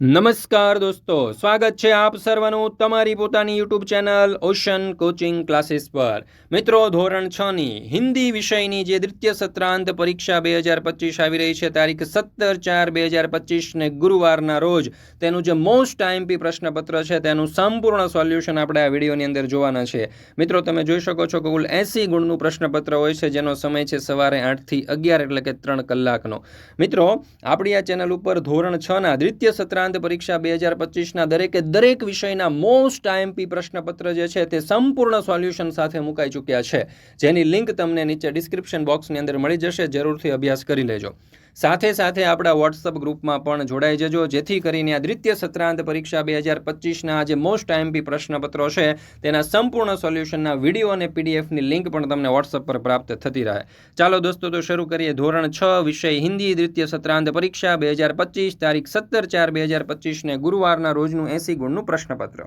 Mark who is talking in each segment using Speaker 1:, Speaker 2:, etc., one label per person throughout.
Speaker 1: નમસ્કાર દોસ્તો, સ્વાગત છે આપ સર્વનું તમારી પોતાની YouTube channel ocean coaching classes પર. મિત્રો, ધોરણ છ ની હિન્દી વિષયની જે દ્વિતીય સત્રાંત પરીક્ષા બે હજાર પચીસ આવી રહી છે, તારીખ સત્તર ચાર બે હજાર પચીસને ગુરુવારના રોજ, તેનું જે મોસ્ટ આઈએમપી પ્રશ્નપત્ર છે, તેનું સંપૂર્ણ સોલ્યુશન આપણે આ વિડીયોની અંદર જોવાના છે. મિત્રો, તમે જોઈ શકો છો કે કુલ એસી ગુણનું પ્રશ્નપત્ર હોય છે, જેનો સમય છે સવારે આઠથી અગિયાર એટલે કે ત્રણ કલાકનો. મિત્રો, આપણી આ ચેનલ ઉપર ધોરણ છ ના દ્વિતીય સત્રાંત પ્રાંત પરીક્ષા બે હજાર પચીસના દરેકે દરેક વિષયના મોસ્ટ આઈએમપી પ્રશ્નપત્ર જે છે તે સંપૂર્ણ સોલ્યુશન સાથે મુકાઈ ચૂક્યા છે. જેની લિંક તમને નીચે ડિસ્ક્રિપ્શન બોક્સની અંદર મળી જશે. જરૂરથી અભ્યાસ કરી લેજો. સાથે સાથે આપણા વોટ્સઅપ ગ્રુપમાં પણ જોડાઈ જજો. જેથી કરીને આ દ્વિતીય સત્રાંત પરીક્ષા બે હજાર પચીસના જે મોસ્ટ આઈએમપી પ્રશ્નપત્રો છે. તેના સંપૂર્ણ સોલ્યુશનના વીડિયો અને પીડીએફની લિંક પણ તમને વોટ્સઅપ પર પ્રાપ્ત થતી રહે. ચાલો દોસ્તો, તો શરૂ કરીએ ધોરણ છ વિષય હિન્દી દ્વિતીય સત્રાંત પરીક્ષા બે હજાર પચીસ, તારીખ સત્તર ચાર બે હજાર પચીસને ગુરુવારના રોજનું એસી ગુણનું પ્રશ્નપત્ર.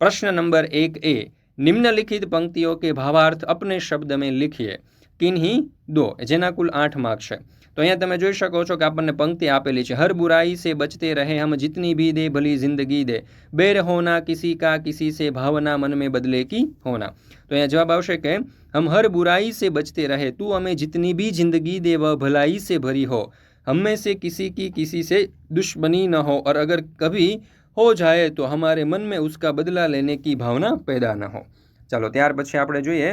Speaker 1: પ્રશ્ન નંબર એક એ, નિમ્નલિખિત પંક્તિઓ કે ભાવાર્થ અપને શબ્દ મેં લિખીએ? કિન્હી દો, જેના કુલ આઠ માર્ક છે. તો અહીંયા તમે જોઈ શકો છો કે આપણને પંક્તિ આપેલી છે હર બુરાઈ સે બચતે રહે હમ जितनी भी दे भली जिंदगी दे बेर होना किसी का किसी से भावना मन में बदले की होना तो અહીંયા જવાબ આવશે કે हम हर बुराई से बचते रहे तू हमें जितनी भी जिंदगी दे वह भलाई से भरी हो हम में से किसी की किसी से दुश्मनी न हो और अगर कभी हो जाए तो हमारे मन में उसका बदला लेने की भावना पैदा न हो ચાલો ત્યાર પછી આપણે જોઈએ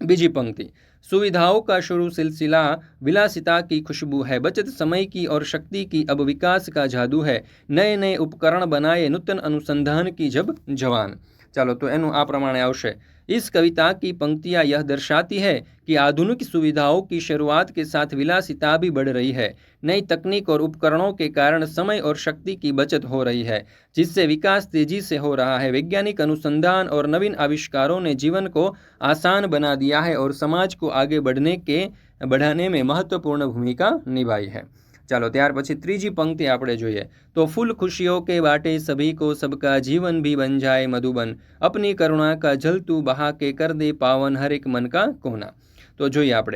Speaker 1: બીજી પંક્તિ सुविधाओं का शुरू सिलसिला विलासिता की खुशबू है बचत समय की और शक्ति की अब विकास का जादू है नए नए उपकरण बनाए नूतन अनुसंधान की जब जवान ચાલો તો એનું આ પ્રમાણે આવશે इस कविता की पंक्तियाँ यह दर्शाती है कि आधुनिक सुविधाओं की शुरुआत के साथ विलासिता भी बढ़ रही है। नई तकनीक और उपकरणों के कारण समय और शक्ति की बचत हो रही है, जिससे विकास तेज़ी से हो रहा है। वैज्ञानिक अनुसंधान और नवीन आविष्कारों ने जीवन को आसान बना दिया है और समाज को आगे बढ़ने के, बढ़ाने में महत्वपूर्ण भूमिका निभाई है। चलो त्यार पी तीज पंक्ति आप जुए तो फूल खुशियों के बाटे सभी को सबका जीवन भी बन जाए मधुबन अपनी करुणा का जल तू बहा के कर दे पावन हर एक मन का कोना तो जो आप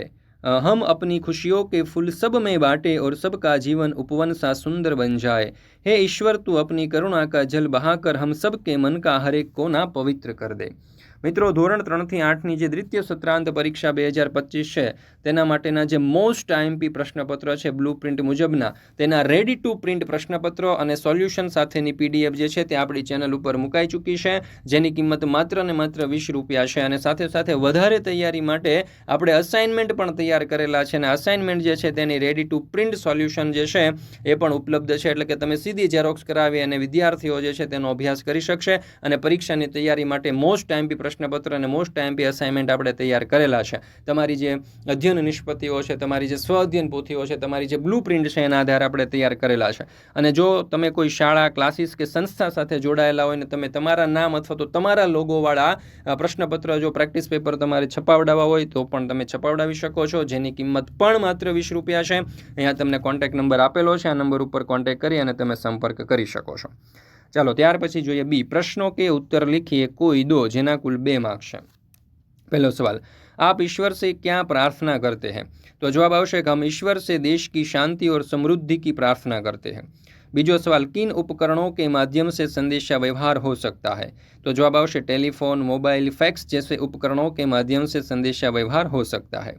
Speaker 1: हम अपनी खुशियों के फूल सब में बाटे और सबका जीवन उपवन सा सुंदर बन जाए हे ईश्वर तू अपनी करुणा का जल बहाकर हम सबके मन का हर एक कोना पवित्र कर दे મિત્રો, ધોરણ ત્રણથી આઠની જે દ્વિતીય સત્રાંત પરીક્ષા બે હજાર પચીસ છે, તેના માટેના જે મોસ્ટ આઈએમપી પ્રશ્નપત્ર છે બ્લુ પ્રિન્ટ મુજબના, તેના રેડી ટુ પ્રિન્ટ પ્રશ્નપત્રો અને સોલ્યુશન સાથેની પીડીએફ જે છે, તે આપણી ચેનલ ઉપર મુકાઈ ચૂકી છે, જેની કિંમત માત્ર ને માત્ર વીસ રૂપિયા છે અને સાથે સાથે વધારે તૈયારી માટે આપણે અસાઇનમેન્ટ પણ તૈયાર કરેલા છે અને અસાઇનમેન્ટ જે છે, તેની રેડી ટુ પ્રિન્ટ સોલ્યુશન જે છે, એ પણ ઉપલબ્ધ છે. એટલે કે તમે સીધી ઝેરોક્સ કરાવી અને વિદ્યાર્થીઓ જે છે, તેનો અભ્યાસ કરી શકશે અને પરીક્ષાની તૈયારી માટે મોસ્ટ આઈએમપી પ્રશ્નપત્ર અને મોસ્ટ ટાઈમપી અસાઇનમેન્ટ આપણે તૈયાર કરેલા છે. તમારી જે અધ્યયન નિષ્પત્તિઓ છે, તમારી જે સ્વ અધ્યયન પોથીઓ છે, તમારી જે બ્લુ પ્રિન્ટ છે એના આધારે આપણે તૈયાર કરેલા છે. અને જો તમે કોઈ શાળા ક્લાસીસ કે સંસ્થા સાથે જોડાયેલા હોય ને તમે તમારા નામ અથવા તો તમારા લોગોવાળા પ્રશ્નપત્ર જો પ્રેક્ટિસ પેપર તમારે છપાવડાવવા હોય તો પણ તમે છપાવડાવી શકો છો. જેની કિંમત પણ માત્ર વીસ રૂપિયા છે. અહીંયા તમને કોન્ટેક્ટ નંબર આપેલો છે. આ નંબર ઉપર કોન્ટેક્ટ કરી અને તમે સંપર્ક કરી શકો છો. ચાલો ત્યાર પછી જોઈએ બી પ્રશ્નો કે उत्तर लिखिए कोई दो જેના કુલ બે માર્ક્સ છે પહેલો સવાલ आप ईश्वर से क्या प्रार्थना करते हैं तो जवाब आवश्यक हम ईश्वर से देश की शांति और समृद्धि की प्रार्थना करते हैं बीजो सवाल किन उपकरणों के माध्यम से संदेशा व्यवहार हो सकता है तो जवाब आवश्यक टेलीफोन मोबाइल फैक्स जैसे उपकरणों के माध्यम से संदेशा व्यवहार हो सकता है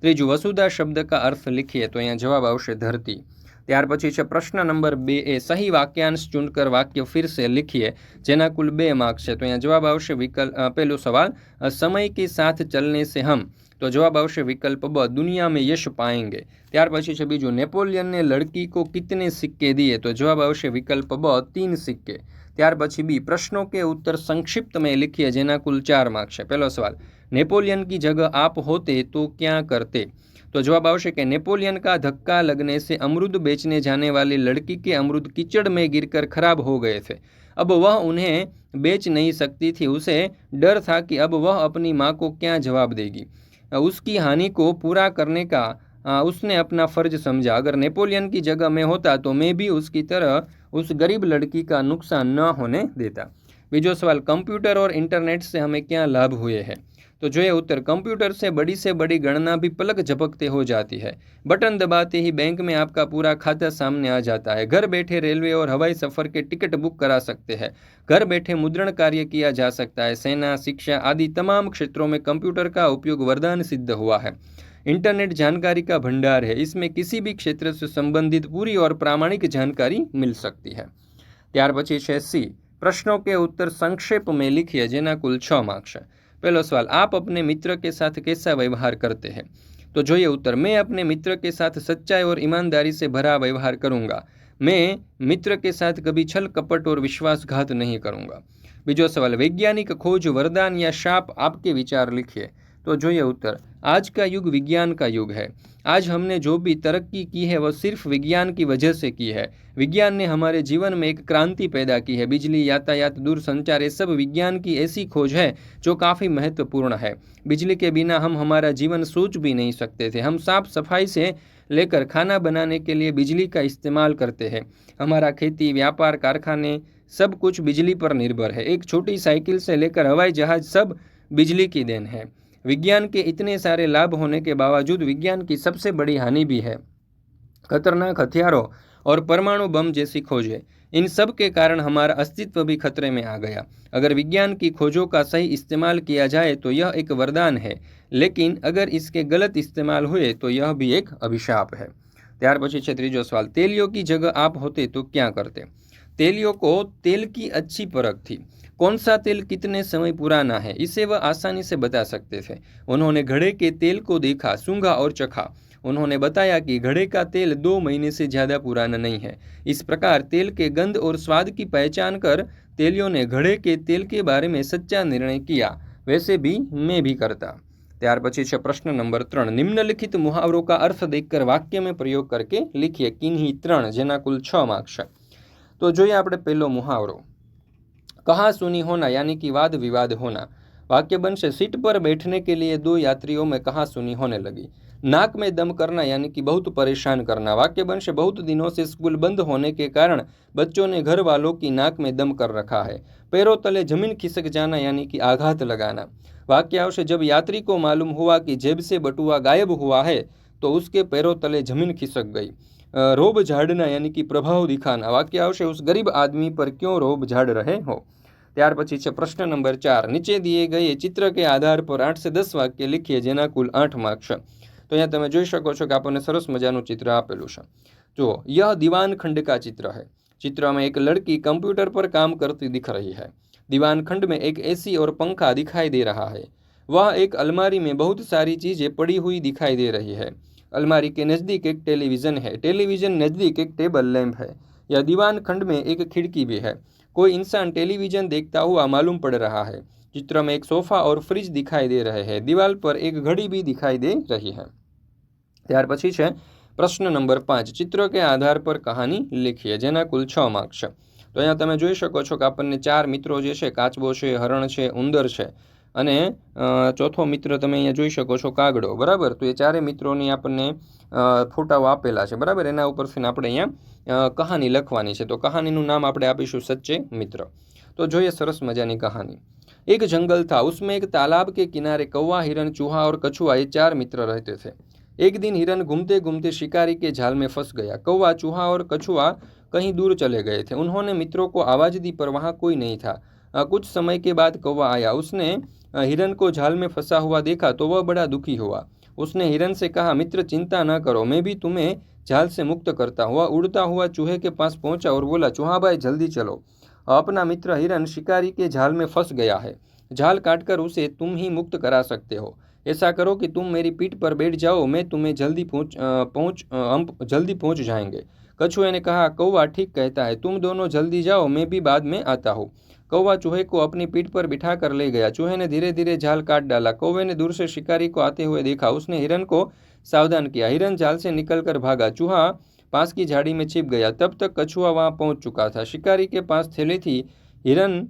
Speaker 1: त्रीजु वसुधा शब्द का अर्थ लिखिए तो यहाँ जवाब आवश्यक धरती त्यार पी प्रश्न नंबर बे ए सही वाक्यांश चूंटकर वक्य फिर से लिखिए जेना कुल बे मार्क्स है तो अँ जवाब आकल पेलो सवाल समय के साथ चलने से हम तो जवाब आकल्प ब दुनिया में यश पाएँगे त्यार पी बीजू नेपोलियन ने लड़की को कितने सिक्के दिए तो जवाब आकल्प ब तीन सिक्के त्यार पी बी प्रश्नों के उत्तर संक्षिप्त में लिखिए जेना कुल चार मार्क्स है पहला सवाल नेपोलियन की जगह आप होते तो क्या करते तो जवाब आवश्य कि नेपोलियन का धक्का लगने से अमरुद बेचने जाने वाली लड़की के अमरुद कीचड़ में गिरकर खराब हो गए थे। अब वह उन्हें बेच नहीं सकती थी, उसे डर था कि अब वह अपनी माँ को क्या जवाब देगी। उसकी हानि को पूरा करने का उसने अपना फ़र्ज़ समझा। अगर नेपोलियन की जगह में होता तो मैं भी उसकी तरह उस गरीब लड़की का नुकसान न होने देता। बीजो सवाल कंप्यूटर और इंटरनेट से हमें क्या लाभ हुए हैं? तो जो ये उत्तर कंप्यूटर से बड़ी से बड़ी गणना भी पलक झपकते हो जाती है। बटन दबाते ही बैंक में आपका पूरा खाता सामने आ जाता है। घर बैठे रेलवे और हवाई सफ़र के टिकट बुक करा सकते हैं। घर बैठे मुद्रण कार्य किया जा सकता है। सेना, शिक्षा आदि तमाम क्षेत्रों में कंप्यूटर का उपयोग वरदान सिद्ध हुआ है। इंटरनेट जानकारी का भंडार है इसमें किसी भी क्षेत्र से संबंधित पूरी और प्रामाणिक जानकारी मिल सकती है ત્યાર પછી છે सी प्रश्नों के उत्तर संक्षेप में लिखिए જેના કુલ છ માર્ક્સ है पहला सवाल आप अपने मित्र के साथ कैसा व्यवहार करते हैं तो जो ये उत्तर मैं अपने मित्र के साथ सच्चाई और ईमानदारी से भरा व्यवहार करूंगा मैं मित्र के साथ कभी छल कपट और विश्वासघात नहीं करूंगा बीजो सवाल वैज्ञानिक खोज वरदान या शाप आपके विचार लिखिए तो जो ये उत्तर। आज का युग विज्ञान का युग है। आज हमने जो भी तरक्की की है, वह सिर्फ़ विज्ञान की वजह से की है। विज्ञान ने हमारे जीवन में एक क्रांति पैदा की है। बिजली, यातायात दूर संचार ये सब विज्ञान की ऐसी खोज है, जो काफ़ी महत्वपूर्ण है। बिजली के बिना हम हमारा जीवन सोच भी नहीं सकते थे। हम साफ़ सफ़ाई से लेकर खाना बनाने के लिए बिजली का इस्तेमाल करते हैं। हमारा खेती, व्यापार, कारखाने, सब कुछ बिजली पर निर्भर है। एक छोटी साइकिल से लेकर हवाई जहाज़ सब बिजली की देन है। विज्ञान के इतने सारे लाभ होने के बावजूद विज्ञान की सबसे बड़ी हानि भी है खतरनाक हथियारों और परमाणु बम जैसी खोजें इन सब के कारण हमारा अस्तित्व भी खतरे में आ गया अगर विज्ञान की खोजों का सही इस्तेमाल किया जाए तो यह एक वरदान है लेकिन अगर इसके गलत इस्तेमाल हुए तो यह भी एक अभिशाप है ત્યાર પછી છે ત્રીજો સવાલ તેલીઓ की जगह आप होते तो क्या करते तेलियों को तेल की अच्छी परख थी कौन सा तेल कितने समय पुराना है इसे वह आसानी से बता सकते थे उन्होंने घड़े के तेल को देखा सूंघा और चखा उन्होंने बताया कि घड़े का तेल दो महीने से ज़्यादा पुराना नहीं है इस प्रकार तेल के गंध और स्वाद की पहचान कर तेलियों ने घड़े के तेल के बारे में सच्चा निर्णय किया वैसे भी मैं भी करता ત્યાર પછી છે પ્રશ્ન નંબર ત્રણ નિમ્નલિખિત મુહાવરો કા અર્થ દેખકર વાક્ય में પ્રયોગ करके लिखिए किन्हीं ત્રણ જેના કુલ છ માર્ક્સ છે તો જોઈએ આપણે પહેલો મુહાવરો कहा सुनी होना, यानी कि वाद विवाद होना। वाक्य बन से सीट पर बैठने के लिए दो यात्रियों में कहा सुनी होने लगी। नाक में दम करना, यानी कि बहुत परेशान करना। वाक्य बन से बहुत दिनों से स्कूल बंद होने के कारण बच्चों ने घर वालों की नाक में दम कर रखा है। पैरों तले ज़मीन खिसक जाना, यानी कि आघात लगाना। वाक्य जब यात्री को मालूम हुआ कि जेब से बटुआ गायब हुआ है तो उसके पैरों तले ज़मीन खिसक गई। रोब झाड़ना यानी कि प्रभाव दिखाना। वाक्य आवश्यक उस गरीब आदमी पर क्यों रोब झाड़ रहे हो? त्यार प्रश्न नंबर चार। नीचे दिए गए चित्र के आधार पर आठ से दस वाक्य लिखिए, जेना कुल आठ मार्क्स तो अँ ते जी सको कि आपने सरस मज़ा चित्र आपेलू जो यह दीवान खंड का चित्र है चित्र में एक लड़की कंप्यूटर पर काम करती दिख रही है दीवान खंड में एक एसी और पंखा दिखाई दे रहा है वह एक अलमारी में बहुत सारी चीज़ें पड़ी हुई दिखाई दे रही है अलमारी के नज़दीक एक टेलीविज़न है टेलीविज़न नज़दीक एक टेबल लैंप है यह दीवान खंड में एक खिड़की भी है कोई इंसान टेलीविज़न देखता हुआ मालूम पड़ रहा है चित्र में एक सोफा और फ्रिज दिखाई दे रहे हैं दीवार पर एक घड़ी भी दिखाई दे रही है ત્યાર પછી છે પ્રશ્ન નંબર પાંચ ચિત્ર કે આધાર પર કહાની લીખીએ જેના કુલ છ માર્ક છે તો અહીંયા તમે જોઈ શકો છો કે આપણને ચાર મિત્રો જે છે કાચબો છે હરણ છે ઉંદર છે અને ચોથો મિત્ર તમે અહીંયા જોઈ શકો છો કાગડો બરાબર તો એ ચારે મિત્રોની આપણને ફોટાઓ આપેલા છે બરાબર એના ઉપરથી આપણે અહીંયા કહાની લખવાની છે તો કહાનીનું નામ આપણે આપીશું સચ્ચે મિત્ર તો જોઈએ સરસ મજાની કહાની एक जंगल था उसमें एक तालाब के किनारे कौवा हिरन चूहा और कछुआ ये चार मित्र रहते थे एक दिन हिरन घूमते घूमते शिकारी के जाल में फंस गया कौवा चूहा और कछुआ कहीं दूर चले गए थे उन्होंने मित्रों को आवाज़ दी पर वहाँ कोई नहीं था कुछ समय के बाद कौवा आया उसने हिरन को झाल में फंसा हुआ देखा तो वह बड़ा दुखी हुआ। उसने हिरन से कहा, मित्र, चिंता न करो, मैं भी तुम्हें झाल से मुक्त करता हुआ उड़ता हुआ चूहे के पास पहुँचा और बोला, चूहा भाई, जल्दी चलो। अपना मित्र हिरन शिकारी के झाल में फंस गया है। झाल काटकर उसे तुम ही मुक्त करा सकते हो। ऐसा करो कि तुम मेरी पीठ पर बैठ जाओ, मैं तुम्हें जल्दी पहुँच पहुँच हम जल्दी पहुँच जाएँगे। कछुए ने कहा, कौवा ठीक कहता है, तुम दोनों जल्दी जाओ, मैं भी बाद में आता हूँ। कौवा चूहे को अपनी पीठ पर बिठा कर ले गया। चूहे ने धीरे धीरे जाल काट डाला। कौवे ने दूर से शिकारी को आते हुए देखा। उसने हिरन को सावधान किया। हिरन जाल से निकलकर भागा। चूहा पास की झाड़ी में छिप गया। तब तक कछुआ वहाँ पहुँच चुका था। शिकारी के पास थैली थी। हिरन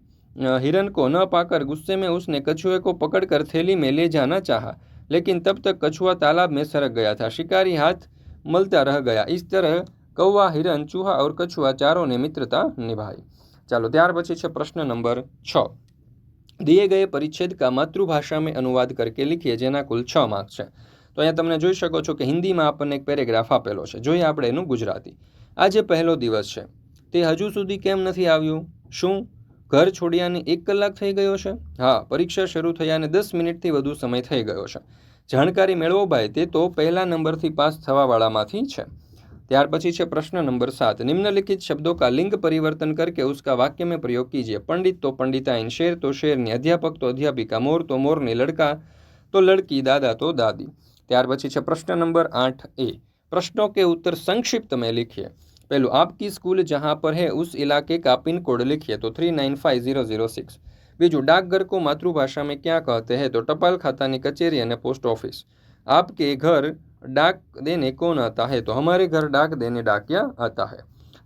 Speaker 1: हिरन को न पाकर गुस्से में उसने कछुए को पकड़कर थैली में ले जाना चाहा। लेकिन तब तक कछुआ तालाब में सरक गया था। शिकारी हाथ मलता रह गया। इस तरह कौवा, हिरन, चूहा और कछुआ चारों ने मित्रता निभाई। ચાલો ત્યાર પછી છે પ્રશ્ન નંબર છ. દિએ ગયે પરિચ્છેદ કા માતૃભાષા મેં અનુવાદ કરકે લીખીએ, જેના કુલ છ માર્ક છે. તો અહીંયા તમને જોઈ શકો છો કે હિન્દીમાં આપણને એક પેરેગ્રાફ આપેલો છે. જોઈએ આપણે એનું ગુજરાતી. આજે પહેલો દિવસ છે. તે હજુ સુધી કેમ નથી આવ્યું? શું? ઘર છોડ્યાને એક કલાક થઈ ગયો છે? હા, પરીક્ષા શરૂ થયાને દસ મિનિટથી વધુ સમય થઈ ગયો છે. જાણકારી મેળવો ભાઈ, તે તો પહેલા નંબરથી પાસ થવાવાળામાંથી છે. ત્યાર પછી છે પ્રશ્ન નંબર સાત निम्नलिखित शब्दों का लिंग परिवर्तन करके उसका वाक्य में प्रयोग कीजिए पंडित तो पंडिताइन शेर तो शेरनी अध्यापक तो अध्यापिका मोर तो मोरनी लड़का तो लड़की दादा तो दादी ત્યાર પછી છે પ્રશ્ન નંબર આઠ ए प्रश्नों के उत्तर संक्षिप्त में लिखिए पहलू आपकी स्कूल जहाँ पर है उस इलाके का पिन कोड लिखिए तो three nine five zero zero six Biju डाकघर को मातृभाषा में क्या कहते हैं तो टपाल खातानी कचेरी અને પોસ્ટ ઓફિસ आपके घर डाक देने कौन आता है तो हमारे घर डाक देने डाकिया आता है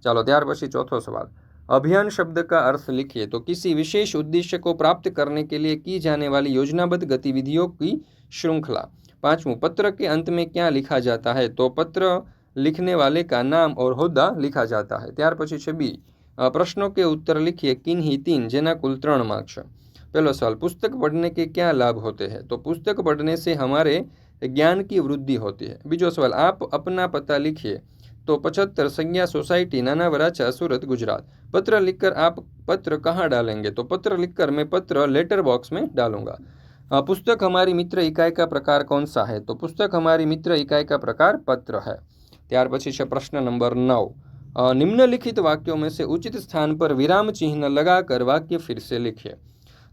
Speaker 1: चलो ત્યાર પછી ચોથો સવાલ अभियान शब्द का अर्थ लिखिए तो किसी विशेष उद्देश्य को प्राप्त करने के लिए की जाने वाली योजनाबद्ध गतिविधियों की श्रृंखला पांचवों पत्र के अंत में क्या लिखा जाता है तो पत्र लिखने वाले का नाम और होद्दा लिखा जाता है ત્યાર પછી છે બી प्रश्नों के उत्तर लिखिए किन ही तीन જેના કુલ ત્રણ માર્ક છે पहला सवाल पुस्तक पढ़ने के क्या लाभ होते हैं तो पुस्तक पढ़ने से हमारे ज्ञान की वृद्धि होती है बीजो सवाल आप अपना पता लिखिए तो पचहत्तर संज्ञा सोसाइटी नाना वराचा सूरत गुजरात पत्र लिखकर आप पत्र कहाँ डालेंगे तो पत्र लिखकर मैं पत्र लेटर बॉक्स में डालूंगा पुस्तक हमारी मित्र इकाई का प्रकार कौन सा है तो पुस्तक हमारी मित्र इकाई का प्रकार पत्र है ત્યાર પછી છે પ્રશ્ન નંબર નવ નિમ્નલિખિત વાક્યોं में से उचित स्थान पर विराम चिन्ह लगाकर वाक्य फिर से लिखिए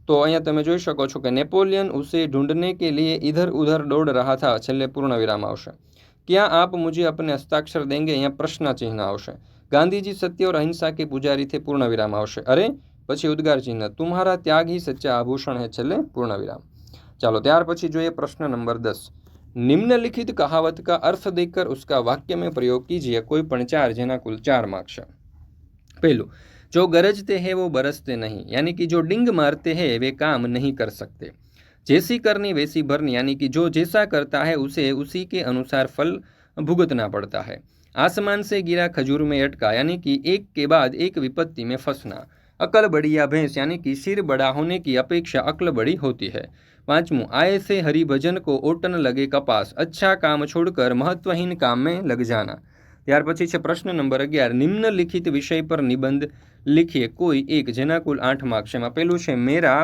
Speaker 1: तो અહીંયા તમે જોઈ શકો છો કે नेपोलियन उसे ढूंढने के लिए इधर उधर दौड़ रहा था છેલ્લે પૂર્ણ વિરામ આવશે क्या आप मुझे अपने हस्ताक्षर देंगे અહીંયા પ્રશ્ન ચિહ્ન આવશે ગાંધીજી સત્ય और अहिंसा के पुजारी थे पूर्ण विराम આવશે અરે પછી ઉદ્ગાર ચિહ્ન तुम्हारा त्याग ही सच्चा आभूषण है છેલ્લે પૂર્ણ વિરામ ચાલો ત્યાર પછી જોઈએ પ્રશ્ન નંબર દસ निम्नलिखित कहावत का अर्थ देकर उसका वाक्य में प्रयोग कीजिए कोई पण चार જેના કુલ ચાર માર્ક્સ છે પહેલું जो गरजते हैं वो बरसते नहीं यानी कि जो डिंग मारते हैं वे काम नहीं कर सकते जैसी करनी वैसी भरनी यानी कि जो जैसा करता है उसे उसी के अनुसार फल भुगतना पड़ता है आसमान से गिरा खजूर में अटका यानी कि एक के बाद एक विपत्ति में फंसना अकल बड़ी या भैंस यानी कि सिर बड़ा होने की अपेक्षा अकल बड़ी होती है पांचवों आय से हरिभजन को ओटन लगे कपास अच्छा काम छोड़कर महत्वहीन काम में लग जाना ત્યાર પછી છે પ્રશ્ન નંબર અગિયાર નિમ્નલિખિત વિષય પર નિબંધ लिखिए कोई एक જેના કુલ આઠ માર્ક્સ છે એમાં પેલું છે मेरा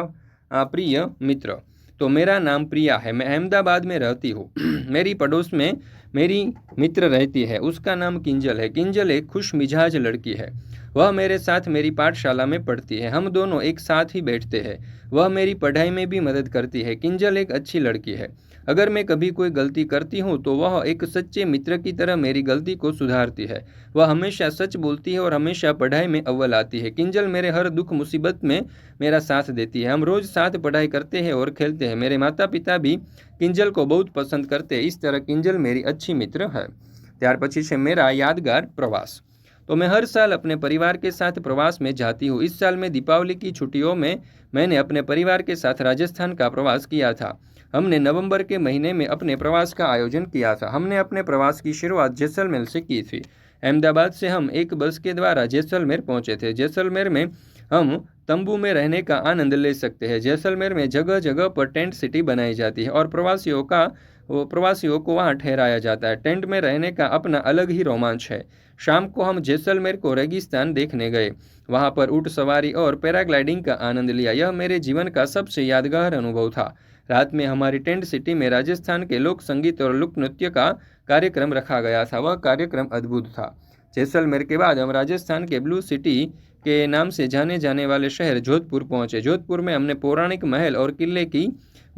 Speaker 1: प्रिय मित्र तो मेरा नाम प्रिया है मैं अहमदाबाद में रहती हूँ मेरी पड़ोस में मेरी मित्र रहती है उसका नाम किंजल है किंजल एक खुश मिजाज लड़की है वह मेरे साथ मेरी पाठशाला में पढ़ती है हम दोनों एक साथ ही बैठते हैं वह मेरी पढ़ाई में भी मदद करती है किंजल एक अच्छी लड़की है अगर मैं कभी कोई गलती करती हूँ तो वह एक सच्चे मित्र की तरह मेरी गलती को सुधारती है वह हमेशा सच बोलती है और हमेशा पढ़ाई में अव्वल आती है किंजल मेरे हर दुख मुसीबत में मेरा साथ देती है हम रोज़ साथ पढ़ाई करते हैं और खेलते हैं मेरे माता पिता भी किंजल को बहुत पसंद करते हैं इस तरह किंजल मेरी अच्छी मित्र है ત્યાર પછી છે मेरा यादगार प्रवास तो मैं हर साल अपने परिवार के साथ प्रवास में जाती हूँ इस साल में दीपावली की छुट्टियों में मैंने अपने परिवार के साथ राजस्थान का प्रवास किया था हमने नवंबर के महीने में अपने प्रवास का आयोजन किया था। हमने अपने प्रवास की शुरुआत जैसलमेर से की थी। अहमदाबाद से हम एक बस के द्वारा जैसलमेर पहुँचे थे। जैसलमेर में हम तंबू में रहने का आनंद ले सकते हैं। जैसलमेर में जगह जगह पर टेंट सिटी बनाई जाती है और प्रवासियों का, प्रवासियों को वहाँ ठहराया जाता है। टेंट में रहने का अपना अलग ही रोमांच है। शाम को हम जैसलमेर को रेगिस्तान देखने गए। वहाँ पर ऊँट सवारी और पैराग्लाइडिंग का आनंद लिया। यह मेरे जीवन का सबसे यादगार अनुभव था। रात में हमारी टेंट सिटी में राजस्थान के लोक संगीत और लोक नृत्य का कार्यक्रम रखा गया था। वह कार्यक्रम अद्भुत था। जैसलमेर के बाद हम राजस्थान के ब्लू सिटी के नाम से जाने जाने वाले शहर जोधपुर पहुँचे। जोधपुर में हमने पौराणिक महल और किले की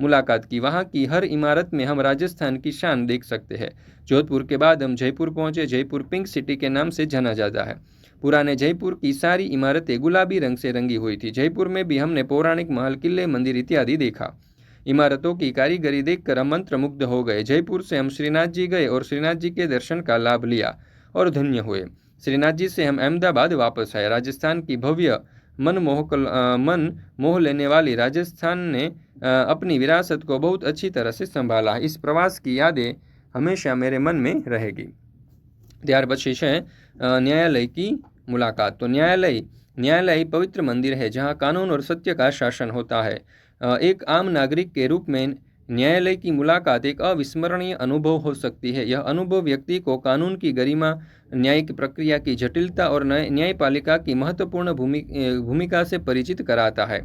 Speaker 1: मुलाकात की। वहाँ की हर इमारत में हम राजस्थान की शान देख सकते हैं। जोधपुर के बाद हम जयपुर पहुँचे। जयपुर पिंक सिटी के नाम से जाना जाता है। पुराने जयपुर की सारी इमारतें गुलाबी रंग से रंगी हुई थी। जयपुर में भी हमने पौराणिक महल, किले, मंदिर इत्यादि देखा। इमारतों की कारीगरी देखकर हम मंत्र मुग्ध हो गए जयपुर से हम श्रीनाथ जी गए और श्रीनाथ जी के दर्शन का लाभ लिया और धन्य हुए श्रीनाथ जी से हम अहमदाबाद वापस आए राजस्थान की भव्य मन मोह मन मोह लेने वाली राजस्थान ने अपनी विरासत को बहुत अच्छी तरह से संभाला इस प्रवास की यादें हमेशा मेरे मन में रहेगी ત્યાર પછી છે ન્યાયાલય की मुलाकात तो न्यायालय न्यायालय पवित्र मंदिर है जहाँ कानून और सत्य का शासन होता है एक आम नागरिक के रूप में न्यायालय की मुलाकात एक अविस्मरणीय अनुभव हो सकती है। यह अनुभव व्यक्ति को कानून की गरिमा, न्यायिक प्रक्रिया की जटिलता और न्यायपालिका की महत्वपूर्ण भूमिका से परिचित कराता है।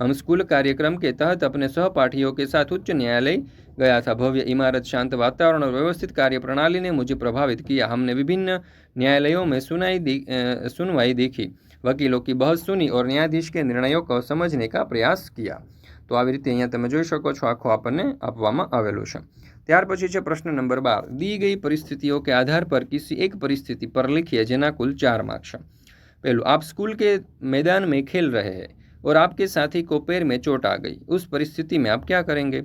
Speaker 1: हम स्कूल कार्यक्रम के तहत अपने सहपाठियों के साथ उच्च न्यायालय गया था। भव्य इमारत, शांत वातावरण और व्यवस्थित कार्य प्रणाली ने मुझे प्रभावित किया। हमने विभिन्न न्यायालयों में सुनाई दी सुनवाई देखी। वकीलों की बहस सुनी और न्यायाधीश के निर्णयों को समझने का प्रयास किया। તો આવી રીતે અહીંયા તમે જોઈ શકો છો આખો આપણને આપવામાં આવેલું છે ત્યાર પછી છે પ્રશ્ન નંબર બાર दी गई परिस्थितियों के आधार पर किसी एक परिस्थिति पर लिखिए જેના કુલ ચાર માર્ક્સ છે पहलू आप स्कूल के मैदान में खेल रहे हैं और आपके साथी को पैर में चोट आ गई उस परिस्थिति में आप क्या करेंगे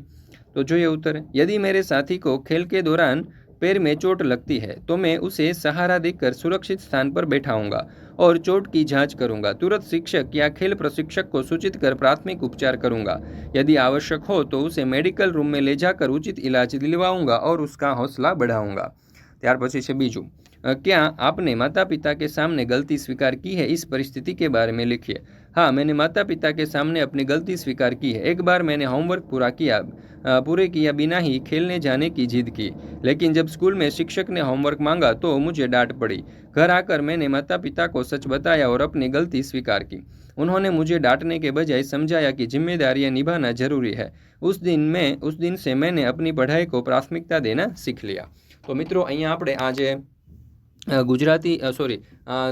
Speaker 1: तो जो ये उत्तर है यदि मेरे साथी को खेल के दौरान पैर में चोट लगती है तो मैं उसे सहारा देकर सुरक्षित स्थान पर बैठाऊंगा और चोट की जांच करूंगा तुरंत शिक्षक या खेल प्रशिक्षक को सूचित कर प्राथमिक उपचार करूंगा यदि आवश्यक हो तो उसे मेडिकल रूम में ले जाकर उचित इलाज दिलवाऊंगा और उसका हौसला बढ़ाऊंगा ત્યાર પછી છે બીજું क्या आपने माता पिता के सामने गलती स्वीकार की है इस परिस्थिति के बारे में लिखिए हाँ मैंने माता पिता के सामने अपनी गलती स्वीकार की है एक बार मैंने होमवर्क पूरा किया पूरे किया बिना ही खेलने जाने की जिद की लेकिन जब स्कूल में शिक्षक ने होमवर्क मांगा तो मुझे डांट पड़ी घर आकर मैंने माता पिता को सच बताया और अपनी गलती स्वीकार की उन्होंने मुझे डांटने के बजाय समझाया कि जिम्मेदारियां निभाना जरूरी है उस दिन में उस दिन से मैंने अपनी पढ़ाई को प्राथमिकता देना सीख लिया तो मित्रों अँ आप आज ગુજરાતી સોરી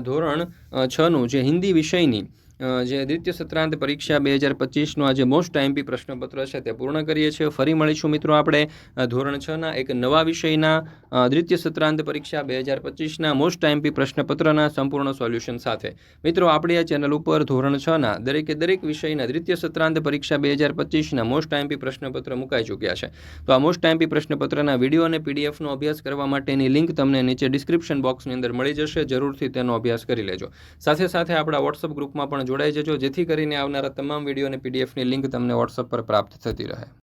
Speaker 1: ધોરણ છનું જે હિન્દી વિષયની જે દ્વિતીય સત્રાંત પરીક્ષા બે હજાર પચીસનો આજે મોસ્ટ આઈએમપી પ્રશ્નપત્ર છે તે પૂર્ણ કરીએ છીએ. ફરી મળીશું મિત્રો આપણે ધોરણ છના એક નવા વિષયના દ્વિતીય સત્રાંત પરીક્ષા બે હજાર પચીસના મોસ્ટ આઈએમપી પ્રશ્નપત્રના સંપૂર્ણ સોલ્યુશન સાથે. મિત્રો, આપણી આ ચેનલ ઉપર ધોરણ છના દરેકે દરેક વિષયના દ્વિતીય સત્રાંત પરીક્ષા બે હજાર પચીસના મોસ્ટ આઈએમપી પ્રશ્નપત્ર મુકાઈ ચૂક્યા છે. તો આ મોસ્ટ આઈએમપી પ્રશ્નપત્રના વીડિયો અને પીડીએફનો અભ્યાસ કરવા માટેની લિંક તમને નીચે ડિસ્ક્રિપ્શન બોક્સની અંદર મળી જશે. જરૂરથી તેનો અભ્યાસ કરી લેજો. સાથે સાથે આપણા વોટ્સઅપ ગ્રુપમાં પણ જોડાઈ જજો. જેથી કરીને આવનારા તમામ વીડિયો અને પીડીએફની લિંક તમને વોટ્સઅપ પર પ્રાપ્ત થતી રહે.